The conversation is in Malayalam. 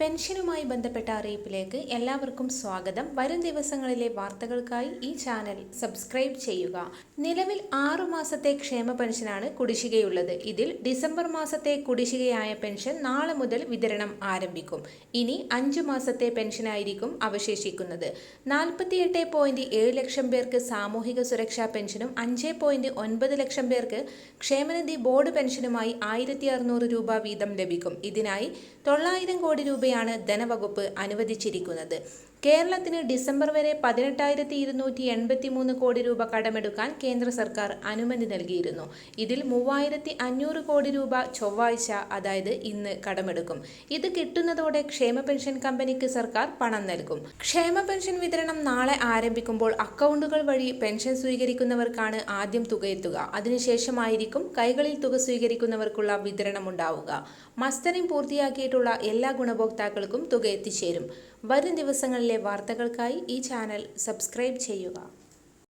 പെൻഷനുമായി ബന്ധപ്പെട്ട അറിയിപ്പിലേക്ക് എല്ലാവർക്കും സ്വാഗതം. വരും ദിവസങ്ങളിലെ വാർത്തകൾക്കായി ഈ ചാനൽ സബ്സ്ക്രൈബ് ചെയ്യുക. നിലവിൽ ആറു മാസത്തെ ക്ഷേമ പെൻഷനാണ് കുടിശ്ശികയുള്ളത്. ഇതിൽ ഡിസംബർ മാസത്തെ കുടിശ്ശികയായ പെൻഷൻ നാളെ മുതൽ വിതരണം ആരംഭിക്കും. ഇനി അഞ്ചു മാസത്തെ പെൻഷനായിരിക്കും അവശേഷിക്കുന്നത്. നാൽപ്പത്തിയെട്ട് പോയിന്റ് ഏഴ് ലക്ഷം പേർക്ക് സാമൂഹിക സുരക്ഷാ പെൻഷനും അഞ്ച് പോയിന്റ് ഒൻപത് ലക്ഷം പേർക്ക് ക്ഷേമനിധി ബോർഡ് പെൻഷനുമായി ആയിരത്തി അറുന്നൂറ് രൂപ വീതം ലഭിക്കും. ഇതിനായി തൊള്ളായിരം കോടി രൂപയാണ് ധനവകുപ്പ് അനുവദിച്ചിരിക്കുന്നത്. കേരളത്തിന് ഡിസംബർ വരെ പതിനെട്ടായിരത്തി ഇരുന്നൂറ്റി എൺപത്തി മൂന്ന് കോടി രൂപ കടമെടുക്കാൻ കേന്ദ്ര സർക്കാർ അനുമതി നൽകിയിരുന്നു. ഇതിൽ മൂവായിരത്തി അഞ്ഞൂറ് കോടി രൂപ ചൊവ്വാഴ്ച അതായത് ഇന്ന് കടമെടുക്കും. ഇത് കിട്ടുന്നതോടെ ക്ഷേമ പെൻഷൻ കമ്പനിക്ക് സർക്കാർ പണം നൽകും. ക്ഷേമ പെൻഷൻ വിതരണം നാളെ ആരംഭിക്കുമ്പോൾ അക്കൗണ്ടുകൾ വഴി പെൻഷൻ സ്വീകരിക്കുന്നവർക്കാണ് ആദ്യം തുക എത്തുക. അതിനുശേഷമായിരിക്കും കൈകളിൽ തുക സ്വീകരിക്കുന്നവർക്കുള്ള വിതരണം ഉണ്ടാവുക മസ്റ്ററിംഗ് പൂർത്തിയാക്കിയിട്ടുള്ള എല്ലാ ഗുണഭോക്താക്കൾക്കും തുക എത്തിച്ചേരും. വരും ദിവസങ്ങളിലെ വാർത്തകൾക്കായി ഈ ചാനൽ സബ്സ്ക്രൈബ് ചെയ്യുക.